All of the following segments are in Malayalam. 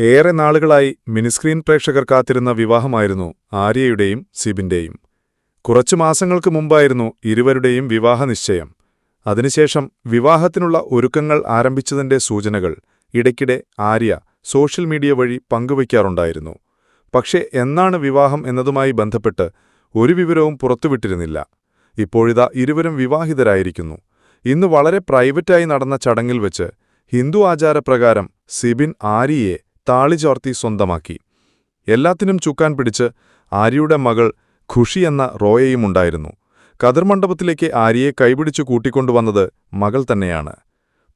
ഏറെ നാളുകളായി മിനിസ്ക്രീൻ പ്രേക്ഷകർ കാത്തിരുന്ന വിവാഹമായിരുന്നു ആര്യയുടെയും സിബിന്റെയും. കുറച്ചു മാസങ്ങൾക്ക് മുമ്പായിരുന്നു ഇരുവരുടെയും വിവാഹനിശ്ചയം അതിനുശേഷം വിവാഹത്തിനുള്ള ഒരുക്കങ്ങൾ ആരംഭിച്ചതിന്റെ സൂചനകൾ ഇടയ്ക്കിടെ ആര്യ സോഷ്യൽ മീഡിയ വഴി പങ്കുവയ്ക്കാറുണ്ടായിരുന്നു. പക്ഷേ എന്നാണ് വിവാഹം എന്നതുമായി ബന്ധപ്പെട്ട് ഒരു വിവരവും പുറത്തുവിട്ടിരുന്നില്ല. ഇപ്പോഴിതാ ഇരുവരും വിവാഹിതരായിരിക്കുന്നു. ഇന്ന് വളരെ പ്രൈവറ്റായി നടന്ന ചടങ്ങിൽ വെച്ച് ഹിന്ദു ആചാരപ്രകാരം സിബിൻ ആര്യയെ താളിചോർത്തി സ്വന്തമാക്കി. എല്ലാത്തിനും ചുക്കാൻ പിടിച്ച് ആര്യയുടെ മകൾ ഖുഷി എന്ന റോയയും റോയയുമുണ്ടായിരുന്നു കതിർമണ്ഡപത്തിലേക്ക് ആര്യയെ കൈപിടിച്ചു കൂട്ടിക്കൊണ്ടുവന്നത് മകൾ തന്നെയാണ്.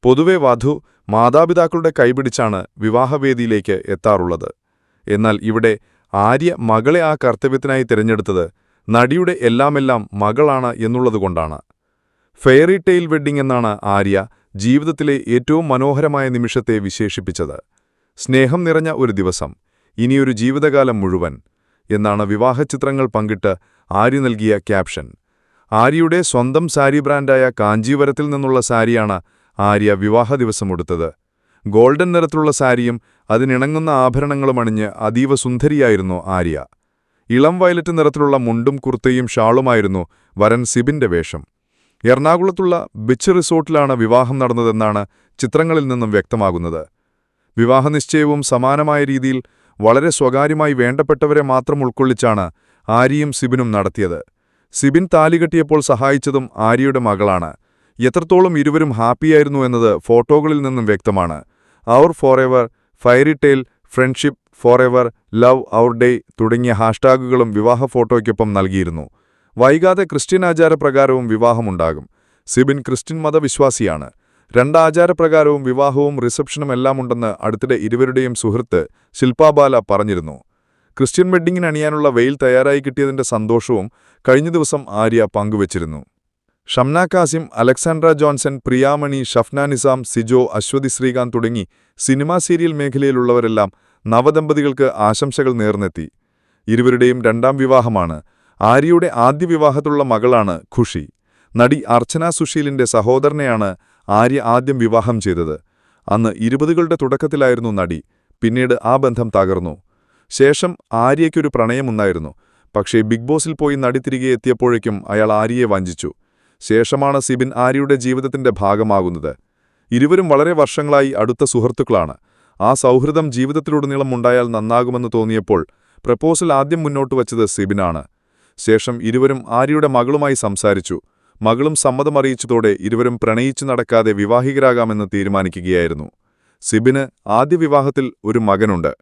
പൊതുവെ വധു മാതാപിതാക്കളുടെ കൈപിടിച്ചാണ് വിവാഹവേദിയിലേക്ക് എത്താറുള്ളത്. എന്നാൽ ഇവിടെ ആര്യ മകളെ ആ കർത്തവ്യത്തിനായി തിരഞ്ഞെടുത്തത് നടിയുടെ എല്ലാമെല്ലാം മകളാണ് എന്നുള്ളതുകൊണ്ടാണ് ഫെയറി ടെയിൽ വെഡ്ഡിംഗ് എന്നാണ് ആര്യ ജീവിതത്തിലെ ഏറ്റവും മനോഹരമായ നിമിഷത്തെ വിശേഷിപ്പിച്ചത്. സ്നേഹം നിറഞ്ഞ ഒരു ദിവസം ഇനിയൊരു ജീവിതകാലം മുഴുവൻ എന്നാണ് വിവാഹ ചിത്രങ്ങൾ പങ്കിട്ട് ആര്യ നൽകിയ ക്യാപ്ഷൻ. ആര്യയുടെ സ്വന്തം സാരി ബ്രാൻഡായ കാഞ്ചീവരത്തിൽ നിന്നുള്ള സാരിയാണ് ആര്യ വിവാഹ ദിവസം ഉടുത്തത് ഗോൾഡൻ നിറത്തിലുള്ള സാരിയും അതിനിണങ്ങുന്ന ആഭരണങ്ങളും അണിഞ്ഞ് അതീവ സുന്ദരിയായിരുന്നു ആര്യ. ഇളം വയലറ്റ് നിറത്തിലുള്ള മുണ്ടും കുർത്തയും ഷാളുമായിരുന്നു വരൻ സിബിന്റെ വേഷം. എറണാകുളത്തുള്ള ബിച്ച് റിസോർട്ടിലാണ് വിവാഹം നടന്നതെന്നാണ് ചിത്രങ്ങളിൽ നിന്നും വ്യക്തമാകുന്നത്. വിവാഹനിശ്ചയവും സമാനമായ രീതിയിൽ വളരെ സ്വകാര്യമായി വേണ്ടപ്പെട്ടവരെ മാത്രം ഉൾക്കൊള്ളിച്ചാണ് ആര്യയും സിബിനും നടത്തിയത്. സിബിൻ താലികെട്ടിയപ്പോൾ സഹായിച്ചതും ആര്യയുടെ മകളാണ്. എത്രത്തോളം ഇരുവരും ഹാപ്പിയായിരുന്നു എന്നത് ഫോട്ടോകളിൽ നിന്നും വ്യക്തമാണ്. അവർ forever fairy tale friendship forever love our day തുടങ്ങിയ ഹാഷ്ടാഗുകളും വിവാഹ ഫോട്ടോയ്ക്കൊപ്പം നൽകിയിരുന്നു. വൈകാതെ ക്രിസ്ത്യൻ ആചാരപ്രകാരവും വിവാഹമുണ്ടാകും. സിബിൻ ക്രിസ്ത്യൻ മതവിശ്വാസിയാണ്. രണ്ടാചാരപ്രകാരവും വിവാഹവും റിസപ്ഷനും എല്ലാം ഉണ്ടെന്ന് അടുത്തിടെ ഇരുവരുടെയും സുഹൃത്ത് ശില്പാബാല പറഞ്ഞിരുന്നു. ക്രിസ്ത്യൻ വെഡ്ഡിങ്ങിന് അണിയാനുള്ള വെയിൽ തയ്യാറായി കിട്ടിയതിന്റെ സന്തോഷവും കഴിഞ്ഞ ദിവസം ആര്യ പങ്കുവച്ചിരുന്നു. ഷംന കാസിം അലക്സാൻഡ്ര ജോൺസൺ പ്രിയാമണി ഷഫ്ന നിസാം സിജോ അശ്വതി ശ്രീകാന്ത് തുടങ്ങി സിനിമാ സീരിയൽ മേഖലയിലുള്ളവരെല്ലാം നവദമ്പതികൾക്ക് ആശംസകൾ നേർന്നെത്തി. ഇരുവരുടെയും രണ്ടാം വിവാഹമാണ്. ആര്യയുടെ ആദ്യ വിവാഹത്തിലുള്ള മകളാണ് ഖുഷി. നടി അർച്ചന സുശീലിന്റെ സഹോദരനെയാണ് ആര്യ ആദ്യം വിവാഹം ചെയ്തത്. അന്ന് ഇരുപതുകളുടെ തുടക്കത്തിലായിരുന്നു നടി. പിന്നീട് ആ ബന്ധം തകർന്നു. ശേഷം ആര്യയ്ക്കൊരു പ്രണയമുണ്ടായിരുന്നു. പക്ഷേ ബിഗ് ബോസിൽ പോയി നടി തിരികെ എത്തിയപ്പോഴേക്കും അയാൾ ആര്യയെ വഞ്ചിച്ചു. ശേഷമാണ് സിബിൻ ആര്യയുടെ ജീവിതത്തിന്റെ ഭാഗമാകുന്നത്. ഇരുവരും വളരെ വർഷങ്ങളായി അടുത്ത സുഹൃത്തുക്കളാണ്. ആ സൗഹൃദം ജീവിതത്തിലുടനീളം ഉണ്ടായാൽ നന്നാകുമെന്ന് തോന്നിയപ്പോൾ പ്രപ്പോസൽ ആദ്യം മുന്നോട്ട് വച്ചത് സിബിനാണ്. ശേഷം ഇരുവരും ആര്യയുടെ മകളുമായി സംസാരിച്ചു. മകളും സമ്മതമറിയിച്ചതോടെ ഇരുവരും പ്രണയിച്ചു നടക്കാതെ വിവാഹികരാകാമെന്ന് തീരുമാനിക്കുകയായിരുന്നു. സിബിന് ആദ്യ വിവാഹത്തിൽ ഒരു മകനുണ്ട്.